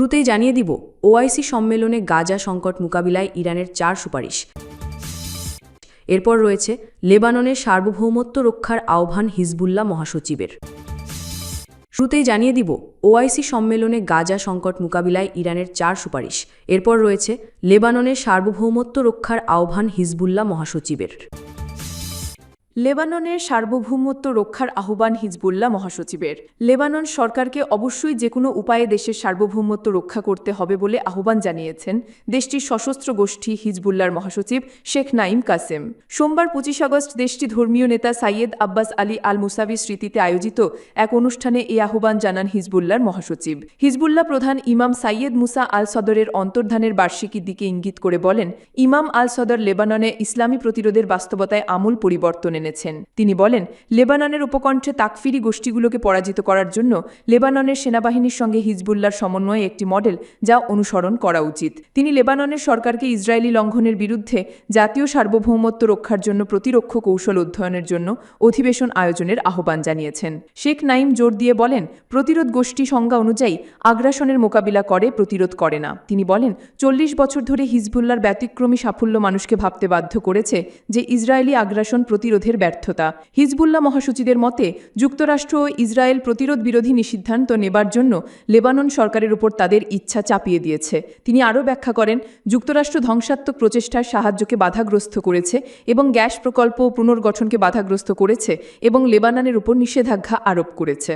শুরুতেই জানিয়ে দিব, ওআইসি সম্মেলনে গাজা সংকট মোকাবিলায় ইরানের চার সুপারিশ। এরপর রয়েছে লেবাননের সার্বভৌমত্ব রক্ষার আহ্বান হিজবুল্লাহ মহাসচিবের। শুরুতেই জানিয়ে দিব, ওআইসি সম্মেলনে গাজা সংকট মোকাবিলায় ইরানের চার সুপারিশ। এরপর রয়েছে লেবাননের সার্বভৌমত্ব রক্ষার আহ্বান হিজবুল্লাহ মহাসচিবের। লেবাননের সার্বভৌমত্ব রক্ষার আহ্বান হিজবুল্লাহ মহাসচিবের। লেবানন সরকারকে অবশ্যই যে কোনো উপায়ে দেশের সার্বভৌমত্ব রক্ষা করতে হবে বলে আহ্বান জানিয়েছেন দেশটির সশস্ত্র গোষ্ঠী হিজবুল্লাহর মহাসচিব শেখ নাইম কাসেম। সোমবার পঁচিশ আগস্ট দেশটি ধর্মীয় নেতা সাইয়েদ আব্বাস আলী আল মুসাবি স্মৃতিতে আয়োজিত এক অনুষ্ঠানে এই আহ্বান জানান হিজবুল্লাহর মহাসচিব। হিজবুল্লাহ প্রধান ইমাম সাইয়েদ মুসা আল সদরের অন্তর্ধানের বার্ষিকীর দিকে ইঙ্গিত করে বলেন, ইমাম আল সদর লেবাননে ইসলামী প্রতিরোধের বাস্তবতায় আমূল পরিবর্তন এনেছেন তিনি বলেন, লেবাননের উপকণ্ঠে তাকফিরি গোষ্ঠীগুলোকে পরাজিত করার জন্য লেবাননের সেনাবাহিনীর সঙ্গে হিজবুল্লার সমন্বয়ে একটি মডেল যা অনুসরণ করা উচিত। তিনি লেবাননের সরকারকে ইসরায়েলি লঙ্ঘনের বিরুদ্ধে জাতীয় সার্বভৌমত্ব রক্ষার জন্য প্রতিরক্ষ কৌশল অধ্যয়নের জন্য অধিবেশন আয়োজনের আহ্বান জানিয়েছেন। শেখ নাইম জোর দিয়ে বলেন, প্রতিরোধ গোষ্ঠী সংজ্ঞা অনুযায়ী আগ্রাসনের মোকাবিলা করে, প্রতিরোধ করে না। তিনি বলেন, চল্লিশ বছর ধরে হিজবুল্লার ব্যতিক্রমী সাফল্য মানুষকে ভাবতে বাধ্য করেছে যে ইসরায়েলি আগ্রাসন প্রতিরোধের ব্যর্থতা। হিজবুল্লাহ মহাসচিবের মতে, যুক্তরাষ্ট্র ও ইসরায়েল প্রতিরোধ বিরোধী নিষিদ্ধান্ত নেবার জন্য লেবানন সরকারের উপর তাদের ইচ্ছা চাপিয়ে দিয়েছে। তিনি আরও ব্যাখ্যা করেন, যুক্তরাষ্ট্র ধ্বংসাত্মক প্রচেষ্টার সাহায্যকে বাধাগ্রস্ত করেছে এবং গ্যাস প্রকল্প পুনর্গঠনকে বাধাগ্রস্ত করেছে এবং লেবাননের উপর নিষেধাজ্ঞা আরোপ করেছে।